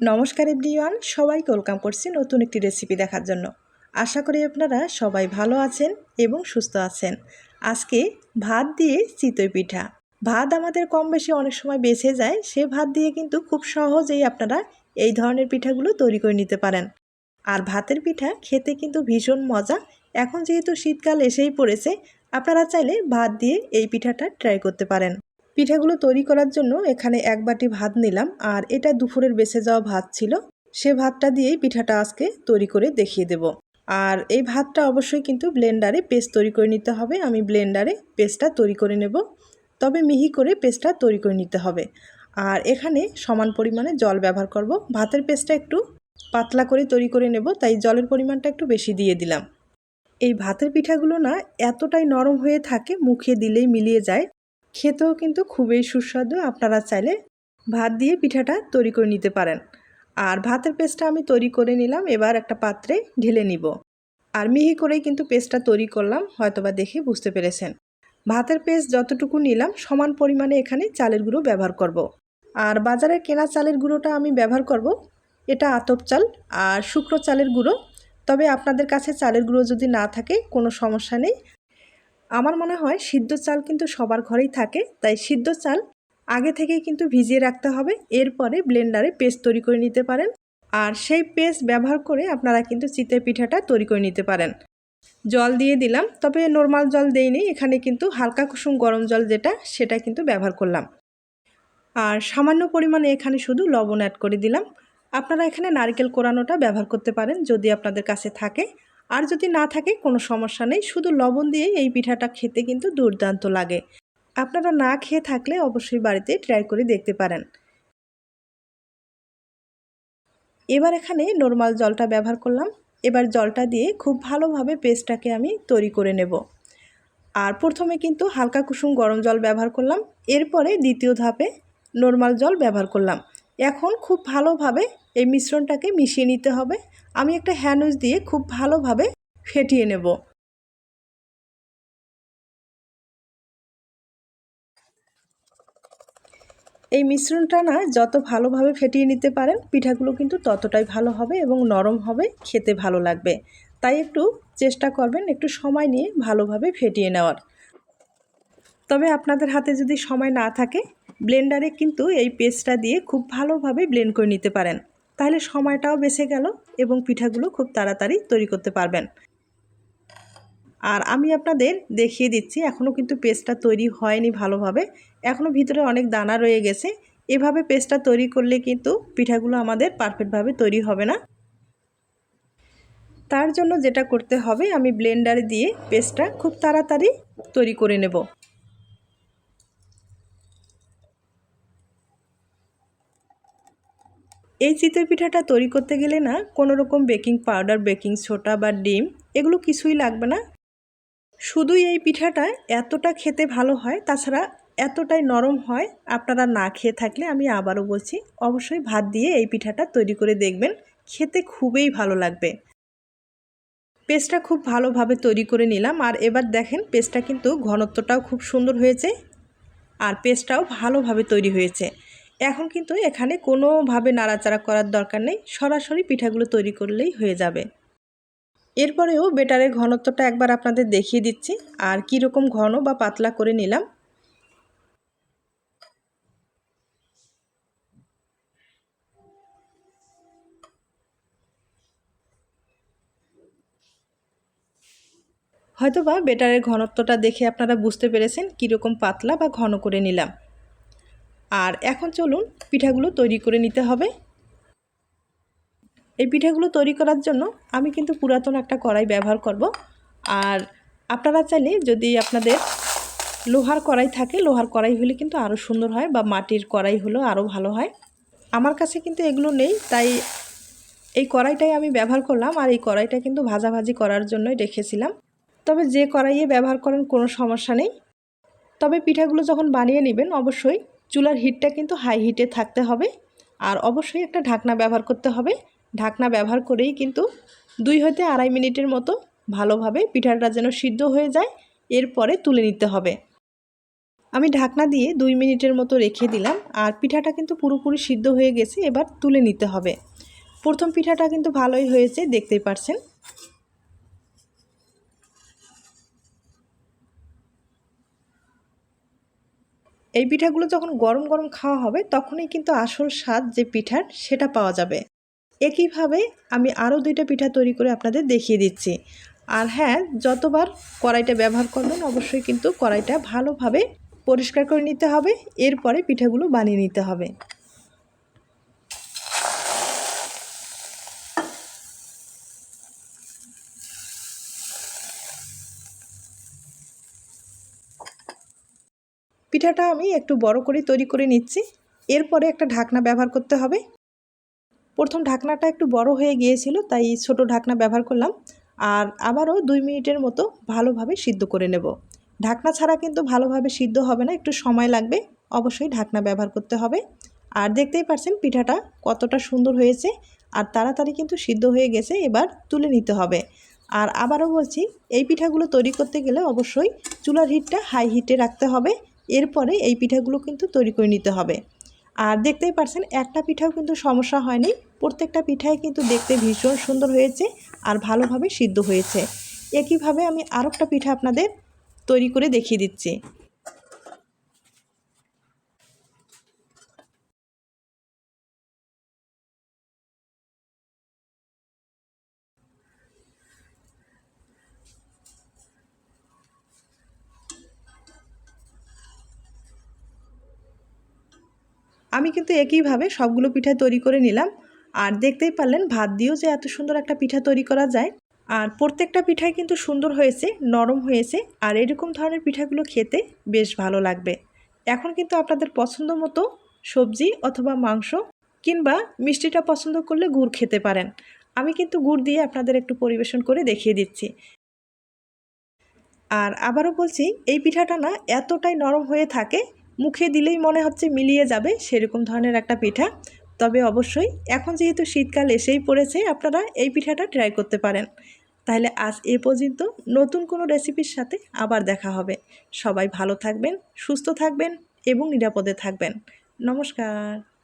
নমস্কার এভরিওয়ান, সবাইকে ওয়েলকাম করছি নতুন একটি রেসিপি দেখার জন্য। আশা করি আপনারা সবাই ভালো আছেন এবং সুস্থ আছেন। আজকে ভাত দিয়ে চিতই পিঠা। ভাত আমাদের কম বেশি অনেক সময় বেঁচে যায়, সে ভাত দিয়ে কিন্তু খুব সহজেই আপনারা এই ধরনের পিঠাগুলো তৈরি করে নিতে পারেন। আর ভাতের পিঠা খেতে কিন্তু ভীষণ মজা। এখন যেহেতু শীতকাল এসেই পড়েছে, আপনারা চাইলে ভাত দিয়ে এই পিঠাটা ট্রাই করতে পারেন। পিঠাগুলো তৈরি করার জন্য এখানে এক বাটি ভাত নিলাম আর এটা দুপুরের বেঁচে যাওয়া ভাত ছিল। সে ভাতটা দিয়েই পিঠাটা আজকে তৈরি করে দেখিয়ে দেব। আর এই ভাতটা অবশ্যই কিন্তু ব্লেন্ডারে পেস্ট তৈরি করে নিতে হবে। আমি ব্লেন্ডারে পেস্টটা তৈরি করে নেব। তবে মিহি করে পেস্টটা তৈরি করে নিতে হবে। আর এখানে সমান পরিমাণে জল ব্যবহার করব। ভাতের পেস্টটা একটু পাতলা করে তৈরি করে নেব, তাই জলের পরিমাণটা একটু বেশি দিয়ে দিলাম। এই ভাতের পিঠাগুলো না এতটাই নরম হয়ে থাকে, মুখে দিলেই মিলিয়ে যায়। খেতেও কিন্তু খুবই সুস্বাদু। আপনারা চাইলে ভাত দিয়ে পিঠাটা তৈরি করে নিতে পারেন। আর ভাতের পেস্টটা আমি তৈরি করে নিলাম, এবার একটা পাত্রে ঢেলে নিব। আর মিহি করেই কিন্তু পেস্টটা তৈরি করলাম, হয়তোবা দেখে বুঝতে পেরেছেন। ভাতের পেস্ট যতটুকু নিলাম, সমান পরিমাণে এখানে চালের গুঁড়ো ব্যবহার করব। আর বাজারে কেনা চালের গুঁড়োটা আমি ব্যবহার করব। এটা আতপ চাল আর শুকনো চালের গুঁড়ো। তবে আপনাদের কাছে চালের গুঁড়ো যদি না থাকে, কোনো সমস্যা নেই। আমার মনে হয় সিদ্ধ চাল কিন্তু সবার ঘরেই থাকে, তাই সিদ্ধ চাল আগে থেকেই কিন্তু ভিজিয়ে রাখতে হবে, এরপরে ব্লেন্ডারে পেস্ট তৈরি করে নিতে পারেন। আর সেই পেস্ট ব্যবহার করে আপনারা কিন্তু চিতে পিঠাটা তৈরি করে নিতে পারেন। জল দিয়ে দিলাম, তবে নর্মাল জল দেইনি, এখানে কিন্তু হালকা কুসুম গরম জল যেটা, সেটা কিন্তু ব্যবহার করলাম। আর সামান্য পরিমাণে এখানে শুধু লবণ অ্যাড করে দিলাম। আপনারা এখানে নারকেল কোরানোটা ব্যবহার করতে পারেন, যদি আপনাদের কাছে থাকে। আর যদি না থাকে, কোনো সমস্যা নেই। শুধু লবণ দিয়েই এই পিঠাটা খেতে কিন্তু দুর্দান্ত লাগে। আপনারা না খেয়ে থাকলে অবশ্যই বাড়িতে ট্রাই করে দেখতে পারেন। এবার এখানে নর্মাল জলটা ব্যবহার করলাম। এবার জলটা দিয়ে খুব ভালোভাবে পেস্টটাকে আমি তৈরি করে নেব। আর প্রথমে কিন্তু হালকা কুসুম গরম জল ব্যবহার করলাম। এরপরে দ্বিতীয় ধাপে নর্মাল জল ব্যবহার করলাম। এখন খুব ভালোভাবে এই মিশ্রণটাকে মিশিয়ে নিতে হবে। আমি একটা হ্যান্ডউইচ দিয়ে খুব ভালোভাবে ফেটিয়ে নেব। এই মিশ্রণটা না যত ভালোভাবে ফেটিয়ে নিতে পারেন, পিঠাগুলো কিন্তু ততটাই ভালো হবে এবং নরম হবে, খেতে ভালো লাগবে। তাই একটু চেষ্টা করবেন একটু সময় নিয়ে ভালোভাবে ফেটিয়ে নেওয়ার। তবে আপনাদের হাতে যদি সময় না থাকে, ব্লেন্ডারে কিন্তু এই পেস্টটা দিয়ে খুব ভালোভাবে ব্লেন্ড করে নিতে পারেন। তাহলে সময়টাও বেঁচে গেল এবং পিঠাগুলো খুব তাড়াতাড়ি তৈরি করতে পারবেন। আর আমি আপনাদের দেখিয়ে দিচ্ছি, এখনও কিন্তু পেস্টটা তৈরি হয়নি ভালোভাবে। এখনও ভিতরে অনেক দানা রয়ে গেছে। এভাবে পেস্টটা তৈরি করলে কিন্তু পিঠাগুলো আমাদের পারফেক্টভাবে তৈরি হবে না। তার জন্য যেটা করতে হবে, আমি ব্লেন্ডারে দিয়ে পেস্টটা খুব তাড়াতাড়ি তৈরি করে নেব। এই চিতই পিঠাটা তৈরি করতে গেলে না কোনো রকম বেকিং পাউডার, বেকিং সোডা বা ডিম এগুলো কিছুই লাগবে না। শুধুই এই পিঠাটা এতটা খেতে ভালো হয়, তাছাড়া এতটাই নরম হয়, আপনারা না খেয়ে থাকলে আমি আবারও বলছি, অবশ্যই ভাত দিয়ে এই পিঠাটা তৈরি করে দেখবেন, খেতে খুবই ভালো লাগবে। পেস্টটা খুব ভালোভাবে তৈরি করে নিলাম, আর এবার দেখেন পেস্টটা কিন্তু ঘনত্বটাও খুব সুন্দর হয়েছে, আর পেস্টটাও ভালোভাবে তৈরি হয়েছে। এখন কিন্তু এখানে কোনোভাবে নাড়াচাড়া করার দরকার নেই, সরাসরি পিঠাগুলো তৈরি করলেই হয়ে যাবে। এরপরেও বেটারের ঘনত্বটা একবার আপনাদের দেখিয়ে দিচ্ছি, আর কি রকম ঘন বা পাতলা করে নিলাম। হয়তোবা বেটারের ঘনত্বটা দেখে আপনারা বুঝতে পেরেছেন কীরকম পাতলা বা ঘন করে নিলাম। আর এখন চলুন পিঠাগুলো তৈরি করে নিতে হবে। এই পিঠাগুলো তৈরি করার জন্য আমি কিন্তু পুরাতন একটা কড়াই ব্যবহার করব। আর আপনারা চাইলে যদি আপনাদের লোহার কড়াই থাকে, লোহার কড়াই হলে কিন্তু আরও সুন্দর হয় বা মাটির কড়াই হলেও আরও ভালো হয়। আমার কাছে কিন্তু এগুলো নেই, তাই এই কড়াইটাই আমি ব্যবহার করলাম আর এই কড়াইটা কিন্তু ভাজাভাজি করার জন্যই রেখেছিলাম। তবে যে কড়াইয়ে ব্যবহার করেন কোনো সমস্যা নেই। তবে পিঠাগুলো যখন বানিয়ে নেবেন অবশ্যই চুলার হিটটা কিন্তু হাই হিটে থাকতে হবে। আর অবশ্যই একটা ঢাকনা ব্যবহার করতে হবে। ঢাকনা ব্যবহার করেই কিন্তু দুই হতে আড়াই মিনিটের মতো ভালোভাবে পিঠাটা যেন সিদ্ধ হয়ে যায়, এরপরে তুলে নিতে হবে। আমি ঢাকনা দিয়ে দুই মিনিটের মতো রেখে দিলাম। আর পিঠাটা কিন্তু পুরোপুরি সিদ্ধ হয়ে গেছে, এবার তুলে নিতে হবে। প্রথম পিঠাটা কিন্তু ভালোই হয়েছে, দেখতেই পারছেন। এই পিঠাগুলো যখন গরম গরম খাওয়া হবে, তখনই কিন্তু আসল স্বাদ যে পিঠার, সেটা পাওয়া যাবে। একইভাবে আমি আরও দুইটা পিঠা তৈরি করে আপনাদের দেখিয়ে দিচ্ছি। আর হ্যাঁ যতবার কড়াইটা ব্যবহার করবেন, অবশ্যই কিন্তু কড়াইটা ভালোভাবে পরিষ্কার করে নিতে হবে। এরপরে পিঠাগুলো বানিয়ে নিতে হবে। পিঠাটা আমি একটু বড় করে তৈরি করে নিচ্ছি। এরপরে একটা ঢাকনা ব্যবহার করতে হবে। প্রথম ঢাকনাটা একটু বড় হয়ে গিয়েছিল, তাই ছোট ঢাকনা ব্যবহার করলাম। আর আবারও দুই মিনিটের মতো ভালোভাবে সিদ্ধ করে নেব। ঢাকনা ছাড়া কিন্তু ভালোভাবে সিদ্ধ হবে না, একটু সময় লাগবে। অবশ্যই ঢাকনা ব্যবহার করতে হবে। আর দেখতেই পাচ্ছেন পিঠাটা কতটা সুন্দর হয়েছে, আর তাড়াতাড়ি কিন্তু সিদ্ধ হয়ে গেছে, এবার তুলে নিতে হবে। আর আবারও বলছি, এই পিঠাগুলো তৈরি করতে গেলে অবশ্যই চুলার হিটটা হাই হিটে রাখতে হবে। এরপরে এই পিঠাগুলো কিন্তু তৈরি করে নিতে হবে। আর দেখতেই পারছেন, একটা পিঠাও কিন্তু সমস্যা হয়নি। প্রত্যেকটা পিঠাই কিন্তু দেখতে ভীষণ সুন্দর হয়েছে আর ভালোভাবে সিদ্ধ হয়েছে। একইভাবে আমি আরেকটা পিঠা আপনাদের তৈরি করে দেখিয়ে দিচ্ছি। আমি কিন্তু একইভাবে সবগুলো পিঠা তৈরি করে নিলাম। আর দেখতেই পারলেন ভাত দিয়েও যে এত সুন্দর একটা পিঠা তৈরি করা যায়। আর প্রত্যেকটা পিঠাই কিন্তু সুন্দর হয়েছে, নরম হয়েছে, আর এরকম ধরনের পিঠাগুলো খেতে বেশ ভালো লাগবে। এখন কিন্তু আপনাদের পছন্দ মতো সবজি অথবা মাংস কিংবা মিষ্টিটা পছন্দ করলে গুড় খেতে পারেন। আমি কিন্তু গুড় দিয়ে আপনাদের একটু পরিবেশন করে দেখিয়ে দিচ্ছি। আর আবারও বলছি, এই পিঠাটা না এতটাই নরম হয়ে থাকে মুখে দিলেই মনে হচ্ছে মিলিয়ে যাবে সেরকম ধরনের একটা পিঠা। তবে অবশ্যই এখন যেহেতু শীতকাল এসেই পড়েছে, আপনারা এই পিঠাটা ট্রাই করতে পারেন। তাহলে আজ এ পর্যন্ত নতুন কোনো রেসিপির সাথে আবার দেখা হবে। সবাই ভালো থাকবেন, সুস্থ থাকবেন এবং নিরাপদে থাকবেন। নমস্কার।